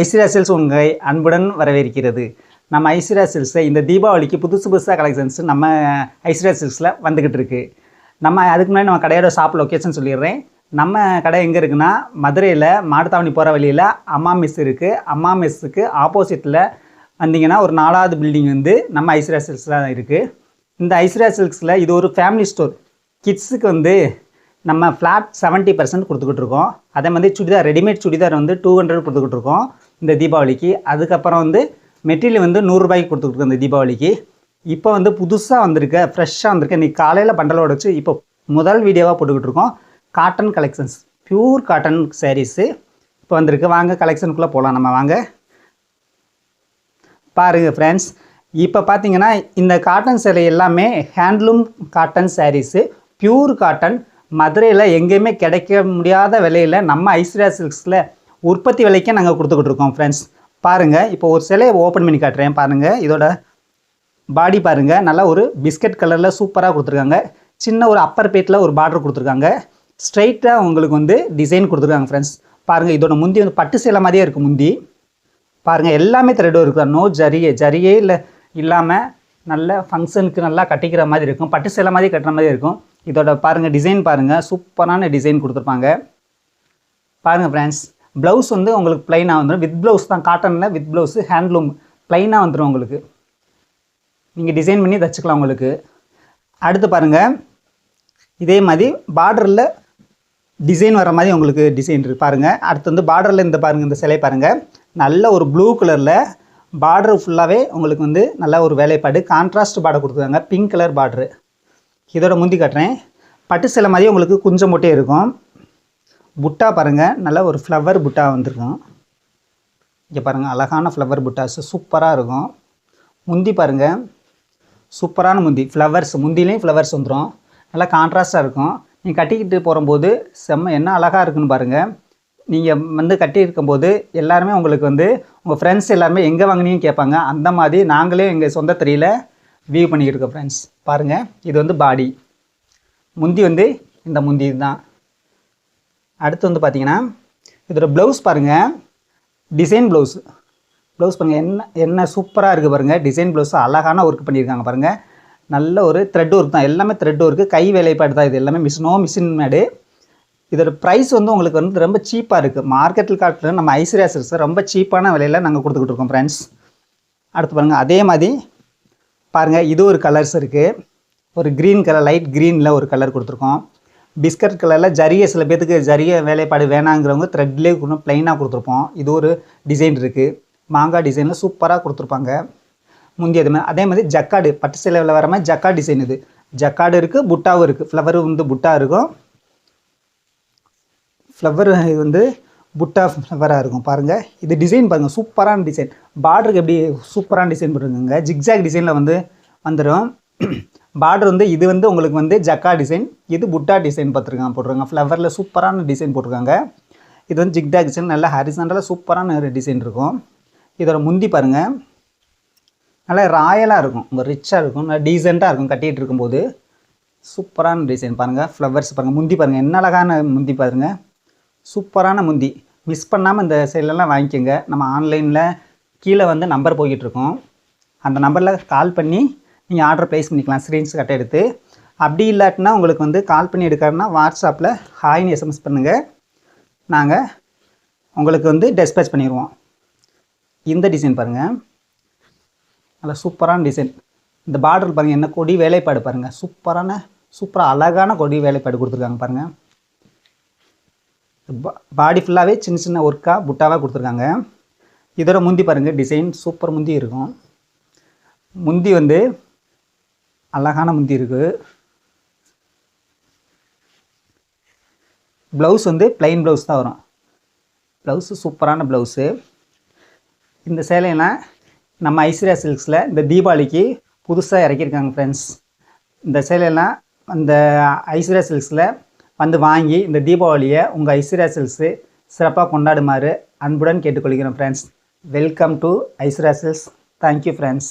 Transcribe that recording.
Aishwarya silks உங்களை அன்புடன் வரவேற்கிறது. நம்ம ஐஸ்வர்யா சில்ஸை இந்த தீபாவளிக்கு புதுசு புதுசாக கலெக்ஷன்ஸ் நம்ம ஐஸ்வர்யா சில்ஸில் வந்துக்கிட்டு இருக்கு. நம்ம அதுக்கு முன்னாடி நம்ம கடையோட ஷாப் லொக்கேஷன் சொல்லிடுறேன். நம்ம கடை எங்கே இருக்குன்னா மதுரையில் மாட்டுத்தாவணி போகிற வழியில் அம்மா மெஸ் இருக்குது அம்மா மெஸ்ஸுக்கு ஆப்போசிட்டில் வந்தீங்கன்னா ஒரு நாலாவது பில்டிங் வந்து நம்ம ஐஸ்வர்யா சில்க்ஸில் தான் இருக்குது இந்த ஐஸ்வர்யா சில்க்ஸில் இது ஒரு ஃபேமிலி ஸ்டோர் கிட்ஸுக்கு வந்து நம்ம ஃப்ளாட் செவன்ட்டி பர்சன்ட் கொடுத்துக்கிட்டு இருக்கோம். அதே மாதிரி சுடிதார் ரெடிமேட் சுடிதார் வந்து டூ ஹண்ட்ரட் கொடுத்துக்கிட்டு இருக்கோம். இந்த தீபாவளிக்கு. அதுக்கப்புறம் வந்து மெட்டீரியல் வந்து நூறுரூபாய்க்கு கொடுத்துருக்கோம் இந்த தீபாவளிக்கு. இப்போ வந்து புதுசாக வந்திருக்க ஃப்ரெஷ்ஷாக வந்திருக்க இன்றைக்கி காலையில் பண்டலோட வச்சு இப்போ முதல் வீடியோவாக போட்டுக்கிட்டு இருக்கோம். Cotton collections pure cotton sarees இப்போ வந்திருக்கு. வாங்க கலெக்ஷனுக்குள்ளே போகலாம் நம்ம வாங்க. பாருங்கள் ஃப்ரெண்ட்ஸ் இப்போ பார்த்தீங்கன்னா இந்த காட்டன் சேலை எல்லாமே handloom cotton sarees pure cotton மதுரையில் எங்கேயுமே கிடைக்க முடியாத விலையில் நம்ம ஐஸ்வர்யா சில்க்ஸில் உற்பத்தி விலைக்கே நாங்கள் கொடுத்துக்கிட்டு இருக்கோம் ஃப்ரெண்ட்ஸ் பாருங்கள் இப்போ ஒரு சிலையை ஓப்பன் பண்ணி காட்டுறேன் பாருங்கள் இதோட பாடி பாருங்கள் நல்லா ஒரு பிஸ்கட் கலரில் சூப்பராக கொடுத்துருக்காங்க. சின்ன ஒரு அப்பர் பேட்டில் ஒரு பார்டர் கொடுத்துருக்காங்க. ஸ்ட்ரைட்டாக உங்களுக்கு வந்து டிசைன் கொடுத்துருக்காங்க ஃப்ரெண்ட்ஸ் பாருங்கள் இதோட முந்தி வந்து பட்டு சேலை மாதிரியே இருக்குது முந்தி. பாருங்கள் எல்லாமே த்ரெட்டும் இருக்குது நோ ஜரியே ஜரியே இல்லை இல்லாமல் நல்ல ஃபங்க்ஷனுக்கு நல்லா கட்டிக்கிற மாதிரி இருக்கும். பட்டு சேலை மாதிரி கட்டுற மாதிரி இருக்கும். இதோட பாருங்கள் டிசைன் பாருங்கள் சூப்பரான டிசைன் கொடுத்துருப்பாங்க. பாருங்கள் ஃப்ரெண்ட்ஸ் ப்ளவுஸ் வந்து உங்களுக்கு ப்ளைனாக வந்துடும் வித் ப்ளவுஸ் தான் காட்டனில் வித் ப்ளவுஸு ஹேண்ட்லூம் ப்ளைனாக வந்துடும் உங்களுக்கு. நீங்கள் டிசைன் பண்ணி தச்சுக்கலாம் உங்களுக்கு. அடுத்து பாருங்கள் இதே மாதிரி பார்டரில் டிசைன் வர மாதிரி உங்களுக்கு டிசைன் இருக்கு பாருங்கள் அடுத்து வந்து பார்டரில் இந்த பாருங்கள் இந்த சிலை பாருங்கள் நல்ல ஒரு ப்ளூ கலரில் பார்டர் ஃபுல்லாகவே உங்களுக்கு வந்து நல்ல ஒரு வேலைப்பாடு. கான்ட்ராஸ்ட் பார்டர் கொடுத்துருக்காங்க. பிங்க் கலர் பார்டரு இதோட முந்தி காட்டுறேன். பட்டு சிலை மாதிரி உங்களுக்கு குஞ்சம் மொட்டே இருக்கும். புட்டா பாருங்கள் நல்ல ஒரு ஃப்ளவர் புட்டா வந்திருக்கும். இங்கே பாருங்கள் அழகான ஃப்ளவர் புட்டாஸ் சூப்பராக இருக்கும். முந்தி பாருங்கள் சூப்பரான முந்தி. ஃப்ளவர்ஸ் முந்திலையும் ஃப்ளவர்ஸ் வந்துடும் நல்லா கான்ட்ராஸ்ட்டாக இருக்கும். நீங்கள் கட்டிக்கிட்டு போகும்போது செம்ம என்ன அழகாக இருக்குன்னு பாருங்கள் நீங்கள் வந்து கட்டி இருக்கும்போது எல்லாருமே உங்களுக்கு வந்து உங்கள் ஃப்ரெண்ட்ஸ் எல்லாருமே எங்கே வாங்கினீங்கன்னு கேட்பாங்க. அந்த மாதிரி நாங்களே எங்கள் சொந்த தெரியல வியூ பண்ணிக்கிட்டு இருக்கோம் ஃப்ரெண்ட்ஸ் பாருங்கள் இது வந்து பாடி. முந்தி வந்து இந்த முந்தி தான் அடுத்து வந்து பார்த்தீங்கன்னா இதோட ப்ளவுஸ் பாருங்கள் டிசைன் ப்ளவுஸ் ப்ளவுஸ் பாருங்கள் என்ன என்ன சூப்பராக இருக்குது பாருங்கள் டிசைன் ப்ளவுஸ் அழகான ஒர்க் பண்ணியிருக்காங்க பாருங்கள் நல்ல ஒரு த்ரெட் ஒர்க் தான். எல்லாமே த்ரெட் ஒர்க்கு கை வேலைப்பாடு தான் இது. எல்லாமே மிஷினோ மிஷின் மேடு இதோட ப்ரைஸ் வந்து உங்களுக்கு வந்து ரொம்ப சீப்பாக இருக்குது மார்க்கெட்டில் காட்டில் நம்ம ஐஸ்வர்யா சில்க்ஸ் ரொம்ப சீப்பான விலையில் நாங்கள் கொடுத்துக்கிட்டு இருக்கோம் ஃப்ரெண்ட்ஸ் அடுத்து பாருங்கள் அதே மாதிரி பாருங்கள் இது ஒரு கலர்ஸ் இருக்குது ஒரு க்ரீன் கலர் லைட் க்ரீனில் ஒரு கலர் கொடுத்துருக்கோம். பிஸ்கட் கலரில் ஜரிகை சில பேர்த்துக்கு ஜரிய வேலைப்பாடு வேணாங்கிறவங்க த்ரெட்லேயே கொடுக்கணும் ப்ளைனாக கொடுத்துருப்போம். இது ஒரு டிசைன் இருக்குது மாங்காய் டிசைனில் சூப்பராக கொடுத்துருப்பாங்க. முந்தைய மாதிரி அதே மாதிரி ஜக்காடு பட்டு சேலையில் வர மாதிரி ஜக்காடு டிசைன் இது. ஜக்காடு இருக்குது புட்டாவும் இருக்குது ஃப்ளவர் வந்து புட்டா இருக்கும். ஃப்ளவர் வந்து புட்டா ஃப்ளவராக இருக்கும். பாருங்கள் இது டிசைன் பாருங்கள் சூப்பரான டிசைன் பார்டருக்கு எப்படி சூப்பரான டிசைன் போட்டுருக்குங்க? ஜிக்ஜாக் டிசைனில் வந்து வந்துடும் பார்டர் வந்து இது வந்து உங்களுக்கு வந்து ஜக்கா டிசைன் இது புட்டா டிசைன் பார்த்துருக்காங்க போட்டிருக்காங்க. ஃப்ளவரில் சூப்பரான டிசைன் போட்டிருக்காங்க. இது வந்து ஜிக்ஜாக் டிசைன் நல்லா ஹரிசண்டலாக சூப்பரான டிசைன் இருக்கும். இதோட முந்தி பாருங்கள் நல்லா ராயலாக இருக்கும். ரொம்ப ரிச்சாக இருக்கும். நல்லா டீசெண்டாக இருக்கும் கட்டிகிட்டு இருக்கும்போது. சூப்பரான டிசைன் பாருங்கள் ஃப்ளவர்ஸ் பாருங்கள் முந்தி பாருங்கள் என்ன அழகான முந்தி பாருங்கள் சூப்பரான முந்தி. மிஸ் பண்ணாமல் இந்த சைட்லலாம் வாங்கிக்கோங்க. நம்ம ஆன்லைனில் கீழே வந்து நம்பர் போய்கிட்டுருக்கோம் அந்த நம்பரில் கால் பண்ணி நீங்கள் ஆர்டர் ப்ளேஸ் பண்ணிக்கலாம் ஸ்க்ரீன்ஸ் எடுத்து. அப்படி இல்லாட்டினா உங்களுக்கு வந்து கால் பண்ணி எடுக்கிறதுனா வாட்ஸ்அப்பில் ஹாய்னு எஸ்எம்எஸ் பண்ணுங்கள் நாங்கள் உங்களுக்கு வந்து டெஸ்பேச் பண்ணிடுவோம் இந்த டிசைன் பாருங்கள் நல்லா சூப்பரான டிசைன் இந்த பார்டர் பாருங்கள் என்ன கொடி வேலைப்பாடு பாருங்கள் சூப்பரான சூப்பராக அழகான கொடி வேலைப்பாடு கொடுத்துருக்காங்க பாருங்கள் பாடி ஃபுல்லாகவே சின்ன சின்ன ஒர்க்காக புட்டாவாக கொடுத்துருக்காங்க. இதோட முந்தி பாருங்கள் டிசைன் சூப்பர் முந்தி இருக்கும். முந்தி வந்து அழகான முந்தி இருக்குது ப்ளவுஸ் வந்து ப்ளைன் ப்ளவுஸ் தான் வரும். ப்ளவுஸு சூப்பரான ப்ளவுஸு இந்த சேலையெல்லாம் நம்ம ஐஸ்வர்யா சில்க்ஸில் இந்த தீபாவளிக்கு புதுசாக இறக்கியிருக்காங்க ஃப்ரெண்ட்ஸ் இந்த சேலையெல்லாம் அந்த ஐஸ்வர்யா சில்க்ஸில் வந்து வாங்கி இந்த தீபாவளியை உங்கள் ஐஸ்வர்யா சில்க்ஸு சிறப்பாக கொண்டாடுமாறு அன்புடன் கேட்டுக்கொள்கிறோம் friends welcome to Aishwarya Silks. Thank you friends